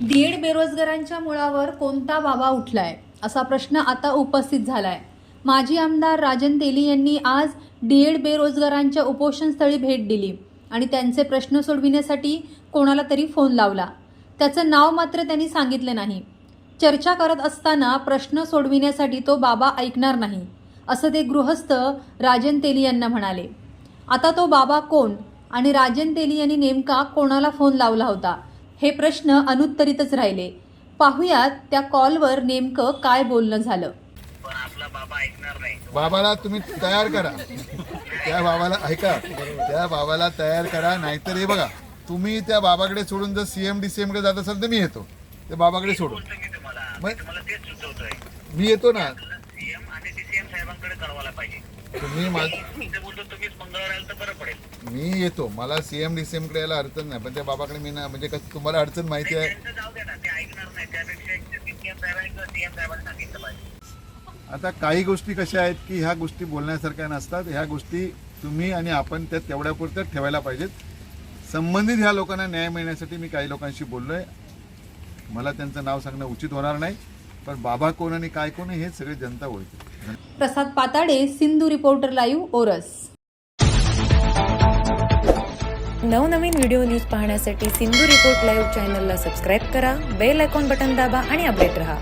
दीड बेरोजगारांच्या मुळावर कोणता बाबा उठलाय? असा प्रश्न आता उपस्थित झालाय. माजी आमदार राजन तेली यांनी आज डीएड बेरोजगारांच्या उपोषणस्थळी भेट दिली आणि त्यांचे प्रश्न सोडविण्यासाठी कोणाला तरी फोन लावला. त्याचं नाव मात्र त्यांनी सांगितलं नाही. चर्चा करत असताना प्रश्न सोडविण्यासाठी तो बाबा ऐकणार नाही असं ते गृहस्थ राजन तेली यांना म्हणाले. आता तो बाबा कोण आणि राजन तेली यांनी नेमका कोणाला फोन लावला होता? हे प्रश्न अनुत्तरितच राहिले. पाहुयात त्या कॉलवर नेमकं काय बोलणं झालं. पण आपला बाबा ऐकणार नाही. बाबाला तुम्ही तयार करा. त्या बाबाला ऐका त्या बाबाला तयार करा नाहीतर हे बघा तुम्ही त्या बाबाकडे सोडून जर सीएम डीसीएमकडे जात असाल तर मी येतो. त्या बाबाकडे सोडून. बोलतो मी तुम्हाला मग? मी तुम्हाला तेच सुचवतोय. मी येतो ना. सीएम आणि सीएम साहेबांकडे कळवायला पाहिजे. तुम्ही मा- ते बोलतो तुम्हीच मंगळवार आलं तर बरं पडेल. मी येतो. मला सीएम डीसीएमकडे यायला अडचण नाही. पण त्या बाबाकडे मी ना म्हणजे कसं तुम्हाला अडचण माहिती आहे? त्यांचं जाऊ दे ना. ते ऐकणार नाही. त्यापेक्षा सीएम साहेबांनी किंवा सीएम साहेबांनी सांगितलं पाहिजे. आता काही गोष्टी कशा आहेत की ह्या गोष्टी बोलण्यासारख्या नसतात. ह्या गोष्टी तुम्ही आणि आपण त्या तेवढ्यापुरत्या ठेवायला पाहिजेत. संबंधित ह्या लोकांना न्याय मिळण्यासाठी मी काही लोकांशी बोललोय. मला त्यांचं नाव सांगणं उचित होणार नाही. पण बाबा कोण आणि काय कोण हे सगळे जनता ओळखते Prasad Patade Sindhu reporter live ORS. नवनवीन व्हिडिओ न्यूज पाहण्यासाठी सिंधू रिपोर्ट लाईव्ह चॅनलला सबस्क्राईब करा बेल आयकॉन बटन दाबा आणि अपडेट रहा.